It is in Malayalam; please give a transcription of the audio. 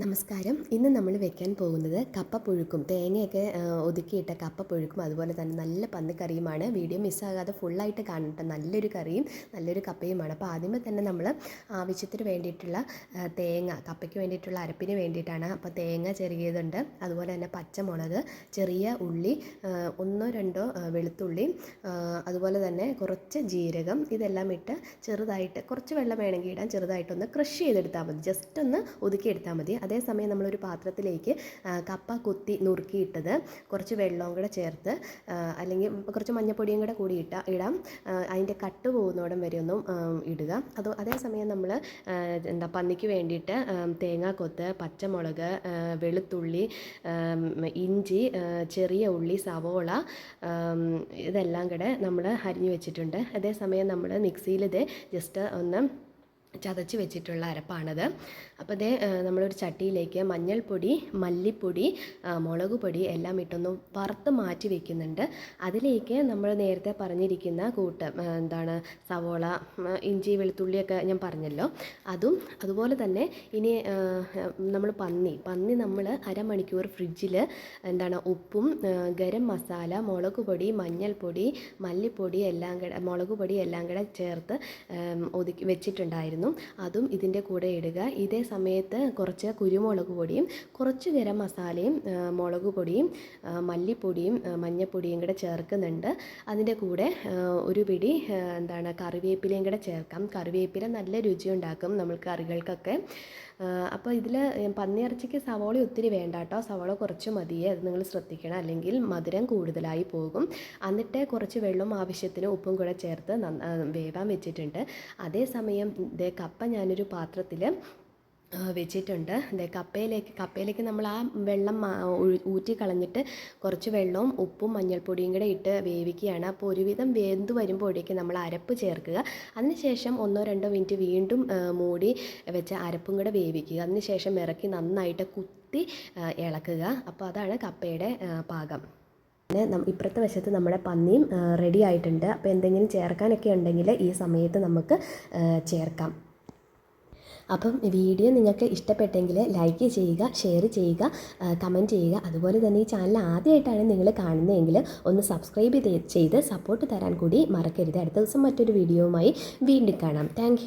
നമസ്കാരം. ഇന്ന് നമ്മൾ വെക്കാൻ പോകുന്നത് കപ്പപ്പുഴുക്കും തേങ്ങയൊക്കെ ഒതുക്കിയിട്ട കപ്പപ്പുഴുക്കും അതുപോലെ തന്നെ നല്ല പന്നിക്കറിയുമാണ്. വീഡിയോ മിസ്സാകാതെ ഫുള്ളായിട്ട് കാണട്ടെ. നല്ലൊരു കറിയും നല്ലൊരു കപ്പയുമാണ്. അപ്പോൾ ആദ്യമേ തന്നെ നമ്മൾ ആവശ്യത്തിന് വേണ്ടിയിട്ടുള്ള തേങ്ങ കപ്പയ്ക്ക് വേണ്ടിയിട്ടുള്ള അരപ്പിന് വേണ്ടിയിട്ടാണ് അപ്പോൾ തേങ്ങ ചെറിയതുണ്ട് അതുപോലെ തന്നെ പച്ചമുളക് ചെറിയ ഉള്ളി ഒന്നോ രണ്ടോ വെളുത്തുള്ളി അതുപോലെ തന്നെ കുറച്ച് ജീരകം ഇതെല്ലാം ഇട്ട് ചെറുതായിട്ട് കുറച്ച് വെള്ളം വേണമെങ്കിൽ ഇടാൻ ചെറുതായിട്ടൊന്ന് ക്രഷ് ചെയ്തെടുത്താൽ മതി. ജസ്റ്റ് ഒന്ന് ഒതുക്കിയെടുത്താൽ മതി. അതേസമയം നമ്മളൊരു പാത്രത്തിലേക്ക് കപ്പ കുത്തി നുറുക്കിയിട്ടത് കുറച്ച് വെള്ളവും കൂടെ ചേർത്ത് അല്ലെങ്കിൽ കുറച്ച് മഞ്ഞപ്പൊടിയും കൂടെ കൂടി ഇട്ട ഇടാം. അതിന്റെ കട്ട് പോകുന്നോടം വരെ ഒന്നും ഇടുക. അത് അതേസമയം നമ്മൾ എന്താ പന്നിക്ക് വേണ്ടിയിട്ട് തേങ്ങാക്കൊത്ത് പച്ചമുളക് വെളുത്തുള്ളി ഇഞ്ചി ചെറിയ ഉള്ളി സവോള ഇതെല്ലാം കൂടെ നമ്മൾ അരിഞ്ഞു വെച്ചിട്ടുണ്ട്. അതേസമയം നമ്മൾ മിക്സിയിൽ ഇത് ജസ്റ്റ് ഒന്ന് ചതച്ച് വെച്ചിട്ടുള്ള അരപ്പാണത്. അപ്പോൾ ഇതേ നമ്മളൊരു ചട്ടിയിലേക്ക് മഞ്ഞൾപ്പൊടി മല്ലിപ്പൊടി മുളക് പൊടി എല്ലാം ഇട്ടൊന്ന് വറുത്ത് മാറ്റി വെക്കുന്നുണ്ട്. അതിലേക്ക് നമ്മൾ നേരത്തെ പറഞ്ഞിരിക്കുന്ന കൂട്ട് എന്താണ് സവോള ഇഞ്ചി വെളുത്തുള്ളിയൊക്കെ ഞാൻ പറഞ്ഞല്ലോ. അതും അതുപോലെ തന്നെ ഇനി നമ്മൾ പന്നി പന്നി നമ്മൾ അരമണിക്കൂർ ഫ്രിഡ്ജിൽ എന്താണ് ഉപ്പും ഗരം മസാല മുളക് പൊടി മഞ്ഞൾപ്പൊടി മല്ലിപ്പൊടി എല്ലാം കൂടെ മുളക് പൊടി എല്ലാം കൂടെ ചേർത്ത് ഒതുക്കി വെച്ചിട്ടുണ്ടായിരുന്നു. അതും ഇതിന്റെ കൂടെ ഇടുക. ഇതേ സമയത്ത് കുറച്ച് കുരുമുളക് പൊടിയും കുറച്ച് ഗരം മസാലയും മുളക് പൊടിയും മല്ലിപ്പൊടിയും മഞ്ഞൾപ്പൊടിയും കൂടെ ചേർക്കുന്നുണ്ട്. അതിന്റെ കൂടെ ഒരു പിടി എന്താണ് കറിവേപ്പിലയും കൂടെ ചേർക്കാം. കറിവേപ്പില നല്ല രുചി ഉണ്ടാക്കും നമ്മൾ കറികൾക്കൊക്കെ. അപ്പോൾ ഇതിൽ പന്നിയിറച്ചിക്ക് സവോള ഒത്തിരി വേണ്ട കേട്ടോ സവോള കുറച്ച് മതിയേ അത് നിങ്ങൾ ശ്രദ്ധിക്കണം. അല്ലെങ്കിൽ മധുരം കൂടുതലായി പോകും. എന്നിട്ട് കുറച്ച് വെള്ളം ആവശ്യത്തിന് ഉപ്പും കൂടെ ചേർത്ത് വേവാൻ വെച്ചിട്ടുണ്ട്. അതേസമയം ഇതേ കപ്പ ഞാനൊരു പാത്രത്തിൽ വെച്ചിട്ടുണ്ട്. ദേ കപ്പയിലേക്ക് കപ്പയിലേക്ക് നമ്മൾ ആ വെള്ളം ഊറ്റി കളഞ്ഞിട്ട് കുറച്ച് വെള്ളവും ഉപ്പും മഞ്ഞൾപ്പൊടിയും കൂടെ ഇട്ട് വേവിക്കുകയാണ്. അപ്പോൾ ഒരുവിധം വെന്ത് വരുമ്പോഴേക്ക് നമ്മൾ അരപ്പ് ചേർക്കുക. അതിനുശേഷം ഒന്നോ രണ്ടോ മിനിറ്റ് വീണ്ടും മൂടി വെച്ച അരപ്പും കൂടെ വേവിക്കുക. അതിനുശേഷം ഇറക്കി നന്നായിട്ട് കുത്തി ഇളക്കുക. അപ്പോൾ അതാണ് കപ്പയുടെ പാകം. പിന്നെ ഇപ്പുറത്തെ വശത്ത് നമ്മുടെ പന്നിയും റെഡി ആയിട്ടുണ്ട്. അപ്പോൾ എന്തെങ്കിലും ചേർക്കാനൊക്കെ ഉണ്ടെങ്കിൽ ഈ സമയത്ത് നമുക്ക് ചേർക്കാം. അപ്പം വീഡിയോ നിങ്ങൾക്ക് ഇഷ്ടപ്പെട്ടെങ്കിൽ ലൈക്ക് ചെയ്യുക ഷെയർ ചെയ്യുക കമന്റ് ചെയ്യുക. അതുപോലെ തന്നെ ഈ ചാനൽ ആദ്യമായിട്ടാണ് നിങ്ങൾ കാണുന്നതെങ്കിൽ ഒന്ന് സബ്സ്ക്രൈബ് ചെയ്ത് സപ്പോർട്ട് തരാൻ കൂടി മറക്കരുത്. അടുത്ത ദിവസം മറ്റൊരു വീഡിയോയുമായി വീണ്ടും കാണാം. താങ്ക്